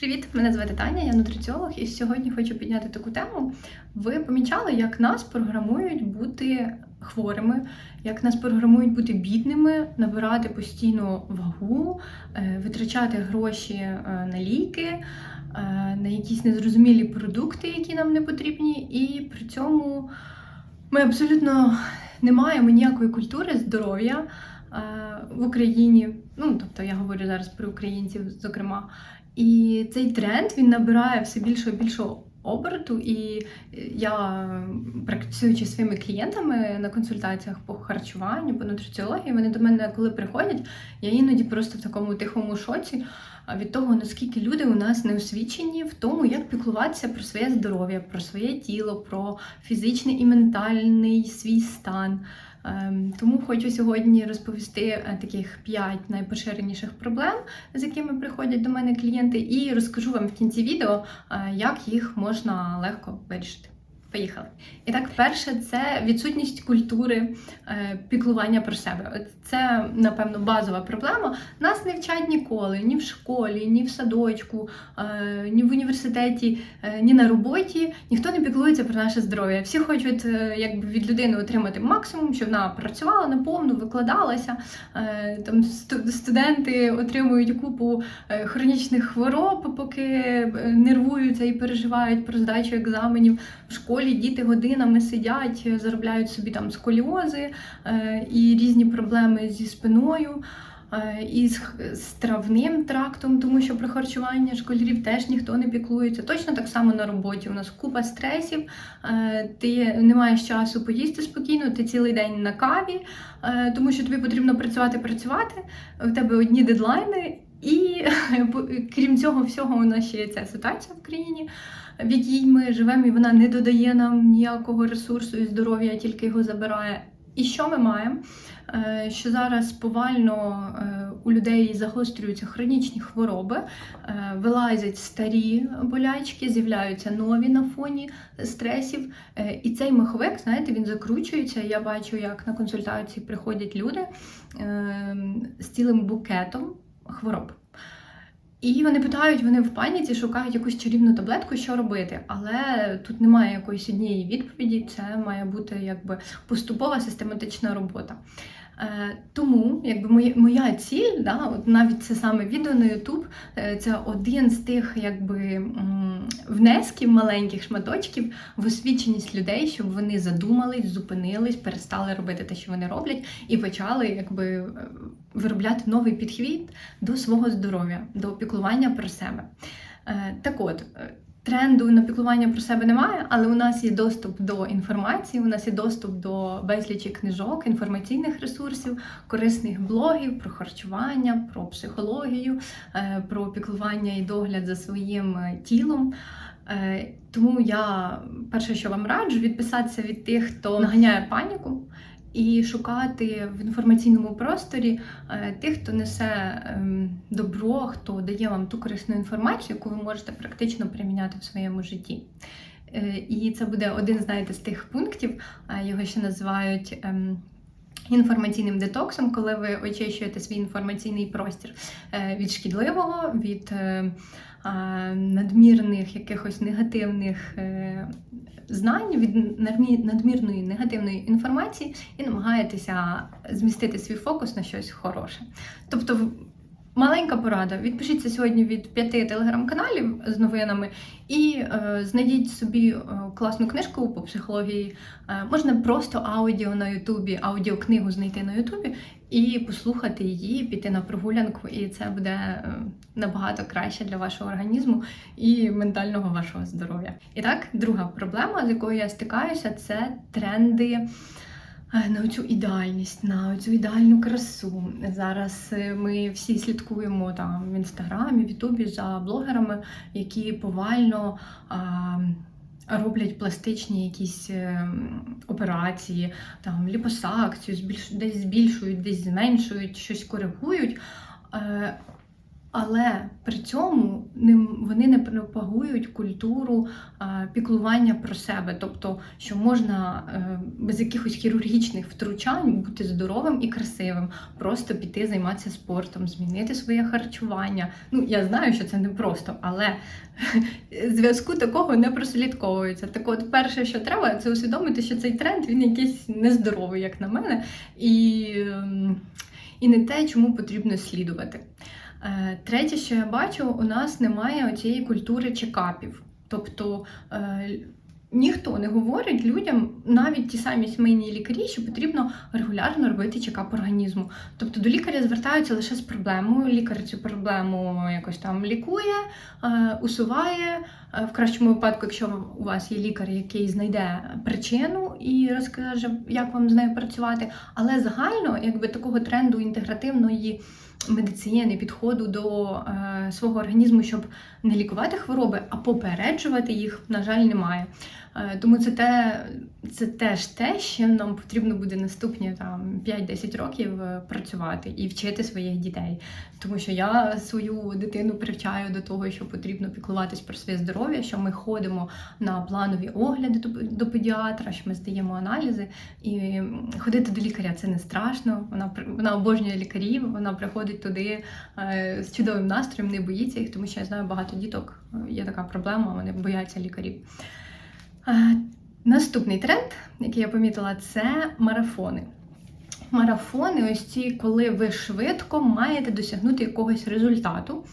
Привіт, мене звати Таня, я нутриціолог, і сьогодні хочу підняти таку тему. Ви помічали, як нас програмують бути хворими, як нас програмують бути бідними, набирати постійно вагу, е, витрачати гроші е, на ліки, е, на якісь незрозумілі продукти, які нам не потрібні, і при цьому ми абсолютно не маємо ніякої культури здоров'я в Україні. Ну, тобто я говорю зараз про українців, зокрема. І цей тренд він набирає все більшого і більшого оберту. І я, працюючи зі своїми клієнтами на консультаціях по харчуванню, по нутриціології, вони до мене, коли приходять, я іноді просто в такому тихому шоці від того, наскільки люди у нас не освічені в тому, як піклуватися про своє здоров'я, про своє тіло, про фізичний і ментальний свій стан. Ем, Тому хочу сьогодні розповісти е, таких 5 найпоширеніших проблем, з якими приходять до мене клієнти, і розкажу вам в кінці відео, е, як їх можна легко вирішити. Поїхали. І так, перше, це відсутність культури е, піклування про себе. Це, напевно, базова проблема. Нас не вчать ніколи, ні в школі, ні в садочку, е, ні в університеті, е, ні на роботі. Ніхто не піклується про наше здоров'я. Всі хочуть е, якби, від людини отримати максимум, щоб вона працювала наповну, викладалася. Е, Там студенти отримують купу е, хронічних хвороб, поки е, нервуються і переживають про здачу екзаменів. В школі діти годинами сидять, заробляють собі там сколіози е, і різні проблеми зі спиною. е, І з, травним трактом, тому що про харчування школярів теж ніхто не піклується. Точно так само на роботі. У нас купа стресів, е, ти не маєш часу поїсти спокійно, ти цілий день на каві, тому що тобі потрібно працювати, працювати. У тебе одні дедлайни, і крім цього всього, у нас ще є ця ситуація в країні, в якій ми живемо, і вона не додає нам ніякого ресурсу і здоров'я, тільки його забирає. І що ми маємо? Е, Що зараз повально е, у людей загострюються хронічні хвороби, е, вилазять старі болячки, з'являються нові на фоні стресів. І цей маховик, знаєте, він закручується. Я бачу, як на консультації приходять люди з цілим букетом хвороб. І вони питають, вони в паніці шукають якусь чарівну таблетку, що робити. Але тут немає якоїсь однієї відповіді, це має бути якби поступова систематична робота. Е, тому якби моя, моя ціль, да, от навіть це саме відео на YouTube, е, це один з тих якби внесків маленьких шматочків в освіченість людей, щоб вони задумались, зупинились, перестали робити те, що вони роблять, і почали якби виробляти новий підхід до свого здоров'я, до піклування про себе. Е, Так от, е, тренду на піклування про себе немає, але у нас є доступ до інформації, у нас є доступ до безлічі книжок, інформаційних ресурсів, корисних блогів про харчування, про психологію, е, про піклування і догляд за своїм тілом. Тому я перше, що вам раджу, відписатися від тих, хто наганяє паніку, і шукати в інформаційному просторі е, тих, хто несе ем, добро, хто дає вам ту корисну інформацію, яку ви можете практично приміняти в своєму житті. Е, І це буде один, знаєте, з тих пунктів, його ще називають. Інформаційним детоксом, коли ви очищуєте свій інформаційний простір е, від шкідливого, від е, надмірних якихось негативних е, знань, від надмірної негативної інформації і намагаєтеся змістити свій фокус на щось хороше. Тобто, маленька порада: відпишіться сьогодні від п'яти телеграм-каналів з новинами і е, знайдіть собі е, класну книжку по психології. Е, можна просто аудіо на Ютубі, аудіокнигу знайти на Ютубі і послухати її, піти на прогулянку, і це буде е, набагато краще для вашого організму і ментального вашого здоров'я. І так, друга проблема, з якою я стикаюся, це тренди. Е, На цю ідеальність, на цю ідеальну красу. Зараз е, ми всі слідкуємо там в інстаграмі, в Ютубі за блогерами, які повально а, роблять пластичні якісь е, операції, там ліпосакцію, збільш... десь збільшують, десь зменшують, щось коригують. Але при цьому вони не пропагують культуру піклування про себе, тобто, що можна е, без якихось хірургічних втручань бути здоровим і красивим, просто піти займатися спортом, змінити своє харчування. Ну я знаю, що це не просто, але зв'язку такого не прослідковується. Так, от, перше, що треба, це усвідомити, що цей тренд він якийсь нездоровий, як на мене, і, ем, і не те, чому потрібно слідувати. Е, Третє, що я бачу, у нас немає цієї культури чекапів. Тобто е, ніхто не говорить людям, навіть ті самі сімейні лікарі, що потрібно регулярно робити чекап організму. Тобто до лікаря звертаються лише з проблемою. Лікар цю проблему якось там лікує, е, усуває. В кращому випадку, якщо у вас є лікар, який знайде причину і розкаже, як вам з нею працювати. Але загально, якби такого тренду інтегративної медицини, підходу до е, свого організму, щоб не лікувати хвороби, а попереджувати їх, на жаль, немає. Е, тому це те, це теж те, чим нам потрібно буде наступні там 5-10 років е, працювати і вчити своїх дітей. Тому що я свою дитину привчаю до того, що потрібно піклуватись про своє здоров'я, що ми ходимо на планові огляди до, педіатра, що ми здаємо аналізи. І ходити до лікаря це не страшно. Вона вона обожнює лікарів, вона приходить туди е, з чудовим настроєм, не боїться їх, тому що я знаю багато діток. е, Є така проблема, вони бояться лікарів. Наступний тренд, який я помітила, це марафони. Марафони, ось ці, коли ви швидко маєте досягнути якогось результату.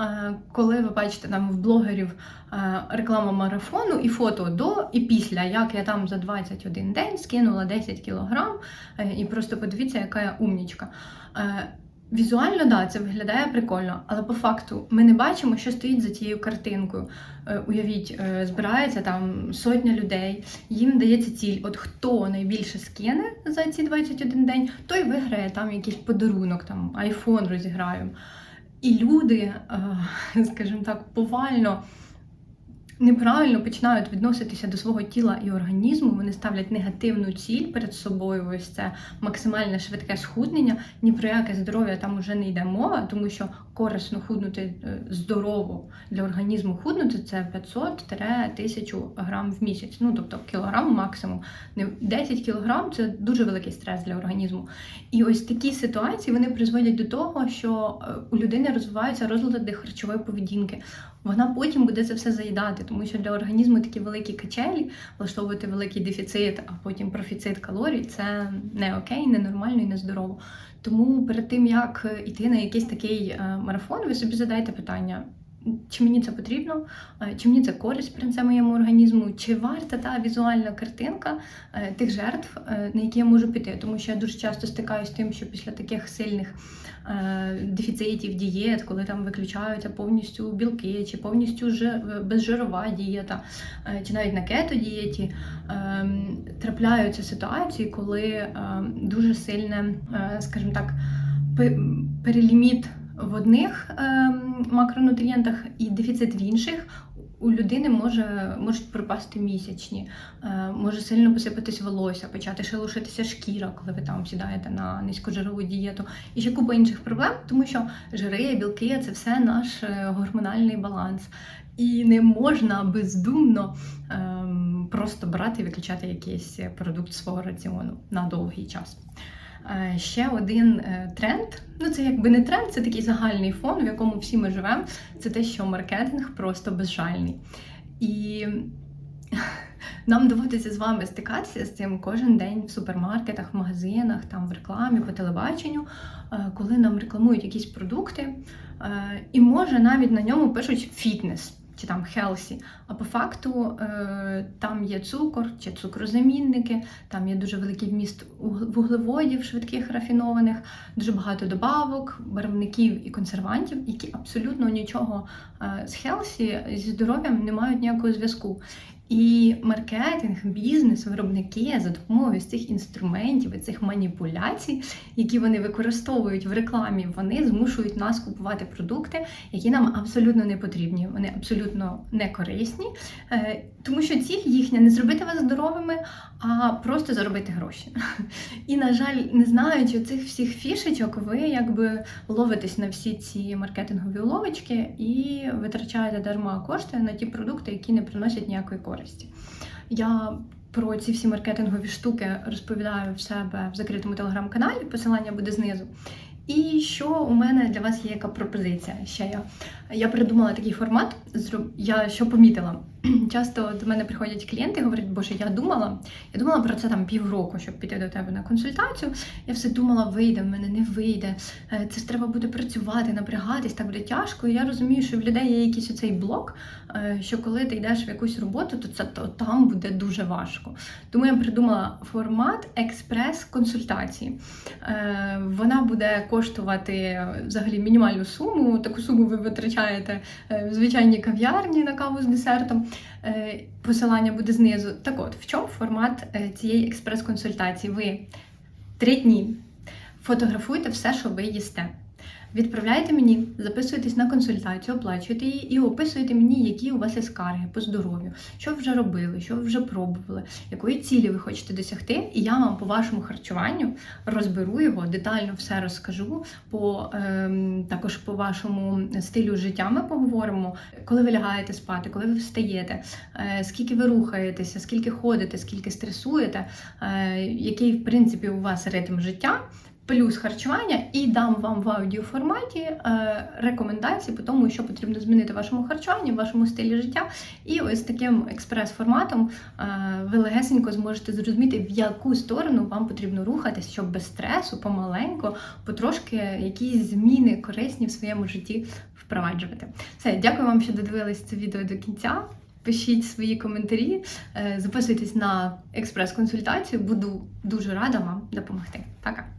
Е, Коли ви бачите там в блогерів е, реклама марафону і фото до і після, як я там за 21 день скинула 10 кілограм, е, і просто подивіться, яка я умнічка. Візуально, да, це виглядає прикольно, але по факту ми не бачимо, що стоїть за цією картинкою. Е, Уявіть, е, збирається там сотня людей, їм дається ціль. От хто найбільше скине за ці 21 день, той виграє там якийсь подарунок, там айфон розіграємо. І люди, е, скажімо так, повально неправильно починають відноситися до свого тіла і організму. Вони ставлять негативну ціль перед собою. Ось це максимальне швидке схуднення. Ні про яке здоров'я там уже не йде мова, тому що корисно худнути е, здорово для організму худнути це 500-1000 грам в місяць. Ну тобто кілограм максимум. Не 10 кілограм це дуже великий стрес для організму. І ось такі ситуації вони призводять до того, що е, у людини розвиваються розлади харчової поведінки. Вона потім буде це все заїдати, тому що для організму такі великі качелі, влаштовувати великий дефіцит, а потім профіцит калорій це не окей, не нормально і нездорово. Тому перед тим як йти на якийсь такий е, марафон, ви собі задайте питання. Чи мені це потрібно, Е, чи мені це користь принесе моєму організму, чи варта та візуальна картинка е, тих жертв, е, на які я можу піти? Тому що я дуже часто стикаюся з тим, що після таких сильних дефіцитів дієт, коли там виключаються повністю білки, чи повністю жи- безжирова дієта, чи навіть на кето-дієті, е, трапляються ситуації, коли дуже сильне, скажімо так, переліміт в одних е, макронутрієнтах і дефіцит в інших. У людини може можуть пропасти місячні, е, може сильно посипатись волосся, почати шелушитися шкіра, коли ви там сідаєте на низькожирову дієту, і ще купа інших проблем, тому що жири, білки це все наш е, гормональний баланс. І не можна бездумно ем, просто брати і виключати якийсь продукт свого раціону на довгий час. Е, Ще один е, тренд, ну це якби не тренд, це такий загальний фон, в якому всі ми живемо. Це те, що маркетинг просто безжальний. І нам доводиться з вами стикатися з цим кожен день в супермаркетах, в магазинах, там в рекламі, по телебаченню, е, коли нам рекламують якісь продукти, і може навіть на ньому пишуть фітнес. Чи там хелсі, а по факту е, там є цукор чи цукрозамінники, там є дуже великий вміст вуглеводів, швидких рафінованих, дуже багато добавок, барвників і консервантів, які абсолютно нічого е, з хелсі зі здоров'ям не мають ніякого зв'язку. І маркетинг, бізнес, виробники за допомогою цих інструментів і цих маніпуляцій, які вони використовують в рекламі, вони змушують нас купувати продукти, які нам абсолютно не потрібні. Вони абсолютно не корисні, е, тому що ціль їхня не зробити вас здоровими, а просто заробити гроші. І, на жаль, не знаючи цих всіх фішечок, ви якби ловитесь на всі ці маркетингові уловочки і витрачаєте дарма кошти на ті продукти, які не приносять ніякої користі. Я про ці всі маркетингові штуки розповідаю в себе в закритому телеграм-каналі, посилання буде знизу. І що у мене для вас є яка пропозиція? Ще я я придумала такий формат. Я що помітила. Часто до мене приходять клієнти і говорять, боже, я думала, я думала про це там півроку, щоб піти до тебе на консультацію. Я все думала, вийде, в мене не вийде. Е, Це ж треба буде працювати, напрягатись, так буде тяжко. І я розумію, що в людей є якийсь оцей блок, е, що коли ти йдеш в якусь роботу, то це то там буде дуже важко. Тому я придумала формат експрес-консультації. Е, Вона буде коштувати взагалі мінімальну суму. Таку суму ви витрачаєте в звичайній кав'ярні на каву з десертом. Е, Посилання буде знизу. Так от, в чому формат е, цієї експрес-консультації? Ви три дні фотографуєте все, що ви їсте. Відправляєте мені, записуєтесь на консультацію, оплачуєте її і описуєте мені, які у вас є скарги по здоров'ю, що ви вже робили, що ви вже пробували, якої цілі ви хочете досягти, і я вам по вашому харчуванню розберу його, детально все розкажу. По ем, також по вашому стилю життя ми поговоримо, коли ви лягаєте спати, коли ви встаєте, е, скільки ви рухаєтеся, скільки ходите, скільки стресуєте, е, який в принципі у вас ритм життя плюс харчування, і дам вам в аудіоформаті е, рекомендації по тому, що потрібно змінити вашому харчуванні, вашому стилі життя. І ось таким експрес-форматом е, ви легесенько зможете зрозуміти, в яку сторону вам потрібно рухатись, щоб без стресу, помаленько, потрошки якісь зміни корисні в своєму житті впроваджувати. Все, дякую вам, що додивились це відео до кінця. Пишіть свої коментарі, е, записуйтесь на експрес-консультацію. Буду дуже рада вам допомогти. Пока!